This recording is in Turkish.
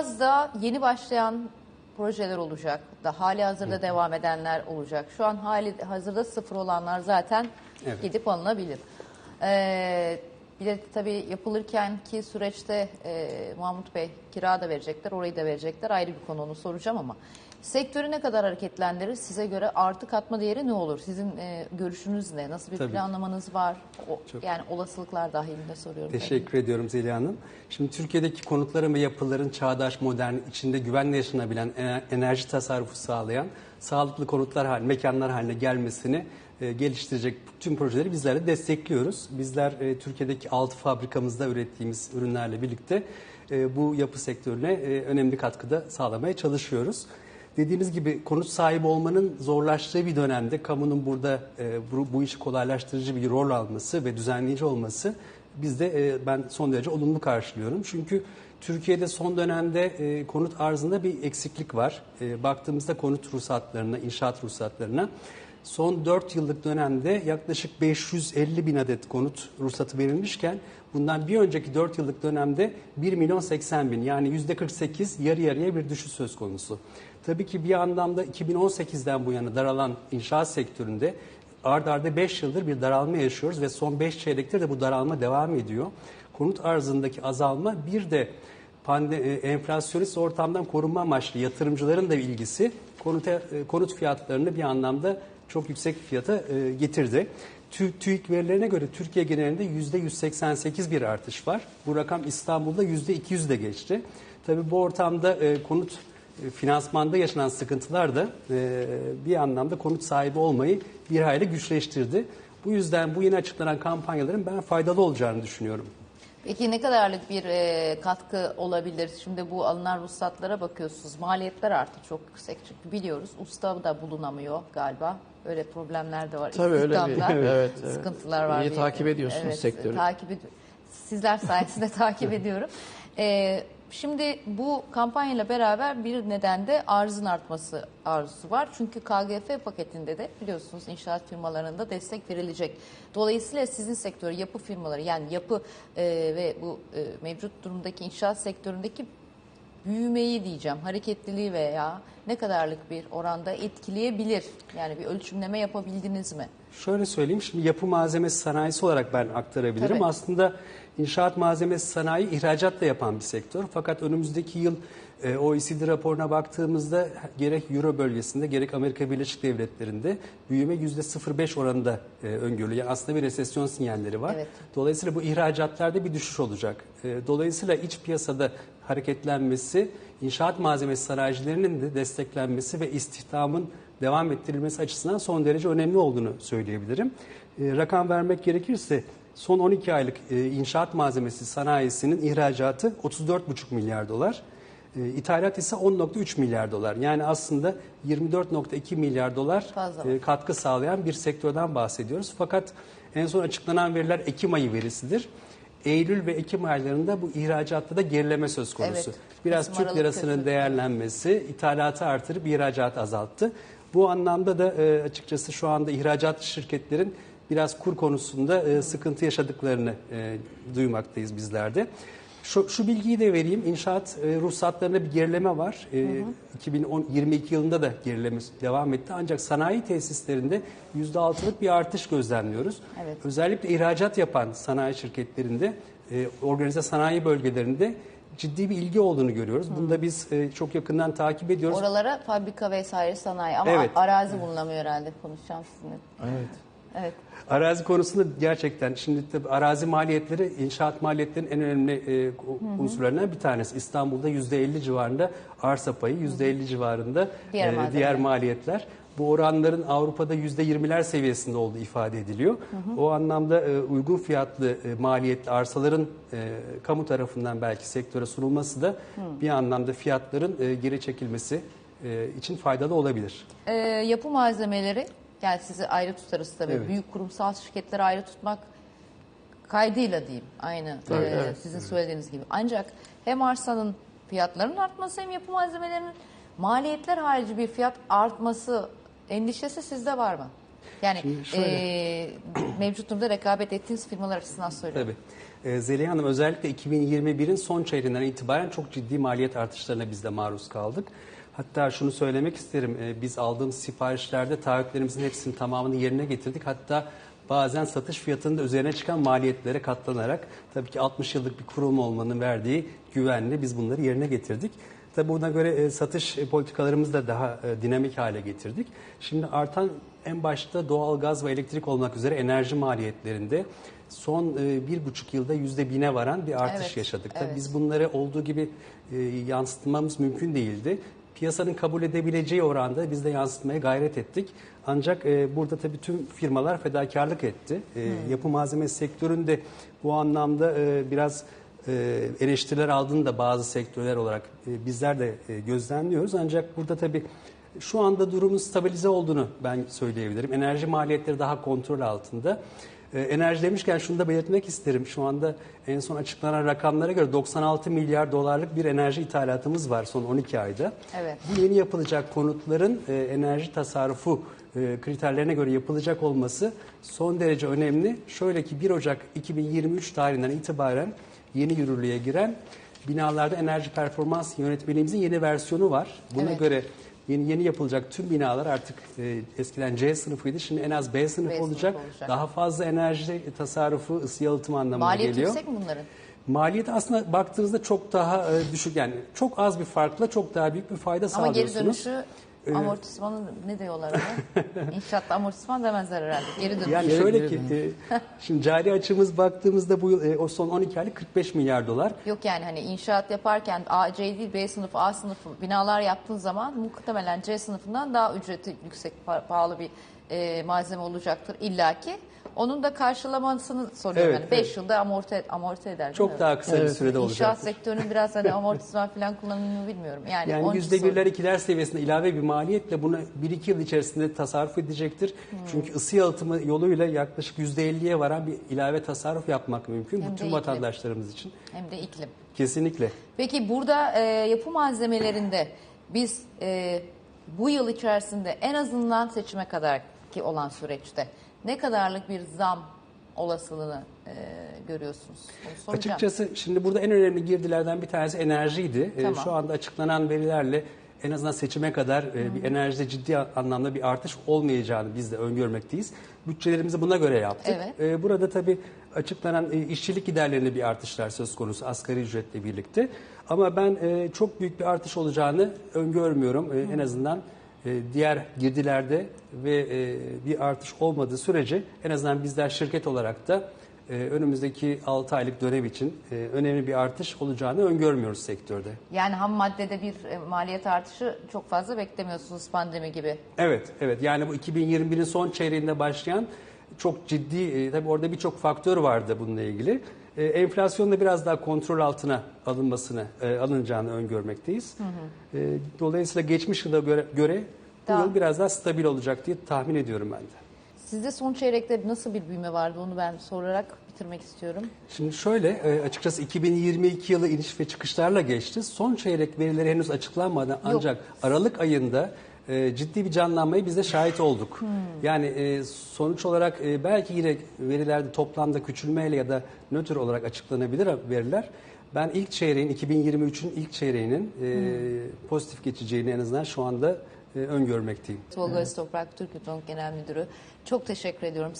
Biraz da yeni başlayan projeler olacak. Da hali hazırda devam edenler olacak. Şu an hali hazırda sıfır olanlar zaten Evet. gidip alınabilir. Ee, bir de tabii yapılırken ki süreçte e, Mahmut Bey kira da verecekler, orayı da verecekler. Ayrı bir konu onu soracağım ama sektörü ne kadar hareketlendirir? Size göre artı katma değeri ne olur? Sizin e, görüşünüz ne? Nasıl bir Tabii. planlamanız var? O, Çok- yani olasılıklar dahilinde soruyorum. Teşekkür ediyorum Zeliha Hanım. Şimdi Türkiye'deki konutların ve yapıların çağdaş, modern, içinde güvenle yaşanabilen, ener- enerji tasarrufu sağlayan, sağlıklı konutlar haline, mekanlar haline gelmesini e, geliştirecek tüm projeleri bizler de destekliyoruz. Bizler e, Türkiye'deki 6 fabrikamızda ürettiğimiz ürünlerle birlikte e, bu yapı sektörüne e, önemli katkıda sağlamaya çalışıyoruz. Dediğiniz gibi konut sahibi olmanın zorlaştığı bir dönemde kamunun burada e, bu, bu işi kolaylaştırıcı bir rol alması ve düzenleyici olması bizde e, ben son derece olumlu karşılıyorum. Çünkü Türkiye'de son dönemde e, konut arzında bir eksiklik var. E, baktığımızda konut ruhsatlarına, inşaat ruhsatlarına son 4 yıllık dönemde yaklaşık 550 bin adet konut ruhsatı verilmişken bundan bir önceki 4 yıllık dönemde 1 milyon 80 bin yani %48 yarı yarıya bir düşüş söz konusu. Tabii ki bir anlamda 2018'den bu yana daralan inşaat sektöründe ard arda 5 yıldır bir daralma yaşıyoruz ve son 5 çeyrektir de bu daralma devam ediyor. Konut arzındaki azalma bir de e, enflasyonist ortamdan korunma amaçlı yatırımcıların da ilgisi konut, e, konut fiyatlarını bir anlamda çok yüksek fiyata e, getirdi. Tü- TÜİK verilerine göre Türkiye genelinde %188 bir artış var. Bu rakam İstanbul'da %200 de geçti. Tabii bu ortamda e, konut e, finansmanda yaşanan sıkıntılar da e, bir anlamda konut sahibi olmayı bir hayli güçleştirdi. Bu yüzden bu yeni açıklanan kampanyaların ben faydalı olacağını düşünüyorum. Peki ne kadarlık bir e, katkı olabilir? Şimdi bu alınan ruhsatlara bakıyorsunuz. Maliyetler artık çok yüksek çünkü biliyoruz. Usta da bulunamıyor galiba. Öyle problemler de var. Tabii öyle bir- evet, evet. sıkıntılar var. İyi Bir- takip ediyorsunuz evet, sektörü. Takip ed- Sizler sayesinde takip ediyorum. E, şimdi bu kampanyayla beraber bir neden de arzın artması arzusu var. Çünkü KGF paketinde de biliyorsunuz inşaat firmalarında destek verilecek. Dolayısıyla sizin sektörü, yapı firmaları yani yapı e, ve bu e, mevcut durumdaki inşaat sektöründeki büyümeyi diyeceğim, hareketliliği veya ne kadarlık bir oranda etkileyebilir? Yani bir ölçümleme yapabildiniz mi? Şöyle söyleyeyim, şimdi yapı malzemesi sanayisi olarak ben aktarabilirim. Tabii. Aslında inşaat malzemesi sanayi ihracat da yapan bir sektör. Fakat önümüzdeki yıl e, OECD raporuna baktığımızda gerek Euro bölgesinde gerek Amerika Birleşik Devletleri'nde büyüme %0,5 oranında e, öngörülüyor. Yani aslında bir resesyon sinyalleri var. Evet. Dolayısıyla bu ihracatlarda bir düşüş olacak. E, Dolayısıyla iç piyasada hareketlenmesi, inşaat malzemesi sanayicilerinin de desteklenmesi ve istihdamın devam ettirilmesi açısından son derece önemli olduğunu söyleyebilirim. E, Rakam vermek gerekirse son 12 aylık e, inşaat malzemesi sanayisinin ihracatı 34,5 milyar dolar. E, İthalat ise 10.3 milyar dolar. Yani aslında 24.2 milyar dolar Fazla e, katkı sağlayan bir sektörden bahsediyoruz. Fakat en son açıklanan veriler Ekim ayı verisidir. Eylül ve Ekim aylarında bu ihracatta da gerileme söz konusu. Evet. Biraz Kasım, Türk Aralık, lirasının kötü. değerlenmesi ithalatı artırıp ihracatı azalttı. Bu anlamda da e, açıkçası şu anda ihracat şirketlerin biraz kur konusunda e, sıkıntı yaşadıklarını e, duymaktayız bizler de. Şu, şu bilgiyi de vereyim. İnşaat e, ruhsatlarında bir gerileme var. E, 2022 yılında da gerileme devam etti. Ancak sanayi tesislerinde %6'lık bir artış gözlemliyoruz. Evet. Özellikle ihracat yapan sanayi şirketlerinde, e, organize sanayi bölgelerinde ciddi bir ilgi olduğunu görüyoruz. Bunu da biz e, çok yakından takip ediyoruz. Oralara fabrika vesaire sanayi ama Evet. arazi bulunamıyor herhalde konuşacağım sizinle. Evet. Evet. Arazi konusunda gerçekten şimdi tabii arazi maliyetleri inşaat maliyetlerinin en önemli e, unsurlarından bir tanesi. İstanbul'da %50 civarında arsa payı, %50 civarında Diğer e, malzemeler. diğer maliyetler. Bu oranların Avrupa'da %20'ler seviyesinde olduğu ifade ediliyor. O anlamda e, uygun fiyatlı e, maliyetli arsaların e, kamu tarafından belki sektöre sunulması da bir anlamda fiyatların e, geri çekilmesi e, için faydalı olabilir. Ee, yapı malzemeleri yani sizi ayrı tutarız tabii. Evet. Büyük kurumsal şirketleri ayrı tutmak kaydıyla diyeyim. Aynı Tabii, e, evet. sizin söylediğiniz gibi. Ancak hem arsanın fiyatlarının artması hem yapı malzemelerinin maliyetler harici bir fiyat artması endişesi sizde var mı? Yani e, mevcut durumda rekabet ettiğiniz firmalar açısından söylüyorum. Tabii. e, Zeliha Hanım özellikle 2021'in son çeyreğinden itibaren çok ciddi maliyet artışlarına biz de maruz kaldık. Hatta şunu söylemek isterim, e, biz aldığımız siparişlerde taahhütlerimizin hepsinin tamamını yerine getirdik. Hatta bazen satış fiyatının da üzerine çıkan maliyetlere katlanarak tabii ki 60 yıllık bir kurum olmanın verdiği güvenle biz bunları yerine getirdik. Tabii buna göre e, satış politikalarımızı da daha e, dinamik hale getirdik. Şimdi artan en başta doğal gaz ve elektrik olmak üzere enerji maliyetlerinde son e, bir buçuk yılda yüzde bine varan bir artış Evet, yaşadık. Tabii evet. biz bunları olduğu gibi e, yansıtmamız mümkün değildi. Piyasanın kabul edebileceği oranda biz de yansıtmaya gayret ettik. Ancak e, burada tabii tüm firmalar fedakarlık etti. E, Yapı malzemesi sektöründe bu anlamda e, biraz e, eleştiriler aldığını da bazı sektörler olarak e, bizler de e, gözlemliyoruz. Ancak burada tabii şu anda durumun stabilize olduğunu ben söyleyebilirim. Enerji maliyetleri daha kontrol altında. E, enerji demişken şunu da belirtmek isterim. Şu anda en son açıklanan rakamlara göre 96 milyar dolarlık bir enerji ithalatımız var son 12 ayda. Evet. Bu yeni yapılacak konutların e, enerji tasarrufu e, kriterlerine göre yapılacak olması son derece önemli. Şöyle ki 1 Ocak 2023 tarihinden itibaren yeni yürürlüğe giren binalarda enerji performans yönetmeliğimizin yeni versiyonu var. Buna Evet. göre yeni yeni yapılacak tüm binalar artık e, eskiden C sınıfıydı. Şimdi en az B sınıfı B sınıfı olacak. olacak. Daha fazla enerji tasarrufu, ısı yalıtımı anlamına Maliyet geliyor. yüksek mi bunların? Maliyeti aslında baktığınızda çok daha e, düşük yani çok az bir farkla çok daha büyük bir fayda Ama geri sağlıyorsunuz. dönüşü amortismanı ne diyorlar ona? İnşaatta amortisman demezler herhalde. Geri dönüşü. Yani şöyle ki e, şimdi cari açımız baktığımızda bu yıl e, o son 12 aylık 45 milyar dolar. Yok yani hani inşaat yaparken A, C değil B sınıfı, A sınıfı binalar yaptığın zaman muhtemelen C sınıfından daha ücreti yüksek, pa- pahalı bir e, malzeme olacaktır illaki. Onun da karşılamasını soruyorum. Evet, yani 5 evet. yılda amorti, amorti eder. Çok daha kısa bir Evet. sürede İnşaat olacak. sektörünün biraz hani amortisman falan kullanımını bilmiyorum. Yani, Yani onun için yüzde birler soruyorum. ikiler seviyesinde ilave bir maliyetle bunu 1-2 yıl içerisinde tasarruf edecektir. Çünkü ısı yalıtımı yoluyla yaklaşık yüzde 50'ye varan bir ilave tasarruf yapmak mümkün. Hem Bütün vatandaşlarımız için. Hem de iklim. Kesinlikle. Peki burada e, yapı malzemelerinde biz e, bu yıl içerisinde en azından seçime kadar ki olan süreçte ne kadarlık bir zam olasılığını e, görüyorsunuz? Onu soracağım. Açıkçası şimdi burada en önemli girdilerden bir tanesi enerjiydi. Ee, Tamam. Şu anda açıklanan verilerle en azından seçime kadar e, bir enerjide ciddi anlamda bir artış olmayacağını biz de öngörmekteyiz. Bütçelerimizi buna göre yaptık. Evet. Ee, Burada tabii açıklanan e, işçilik giderlerinde bir artışlar söz konusu asgari ücretle birlikte. Ama ben e, çok büyük bir artış olacağını öngörmüyorum. E, En azından e, diğer girdilerde ve e, bir artış olmadığı sürece en azından bizler şirket olarak da e, önümüzdeki 6 aylık dönem için e, önemli bir artış olacağını öngörmüyoruz sektörde. Yani ham maddede bir e, maliyet artışı çok fazla beklemiyorsunuz pandemi gibi. Evet, evet. Yani bu 2021'in son çeyreğinde başlayan çok ciddi, e, tabii orada birçok faktör vardı bununla ilgili. E, enflasyonun da biraz daha kontrol altına alınmasını, e, alınacağını öngörmekteyiz. E, dolayısıyla geçmiş yıla göre, göre bu Tamam. yıl biraz daha stabil olacak diye tahmin ediyorum ben de. Sizde son çeyrekte nasıl bir büyüme vardı onu ben sorarak bitirmek istiyorum. Şimdi şöyle e, açıkçası 2022 yılı iniş ve çıkışlarla geçti. Son çeyrek verileri henüz açıklanmadan ancak Aralık ayında e, ciddi bir canlanmayı biz de şahit olduk. Yani e, sonuç olarak e, belki yine verilerde toplamda küçülmeyle ya da nötr olarak açıklanabilir veriler. Ben ilk çeyreğin 2023'ün ilk çeyreğinin e, pozitif geçeceğini en azından şu anda e, öngörmekteyim. Tolga Öztoprak, Türk Yutonk Genel Müdürü. Çok teşekkür ediyorum size.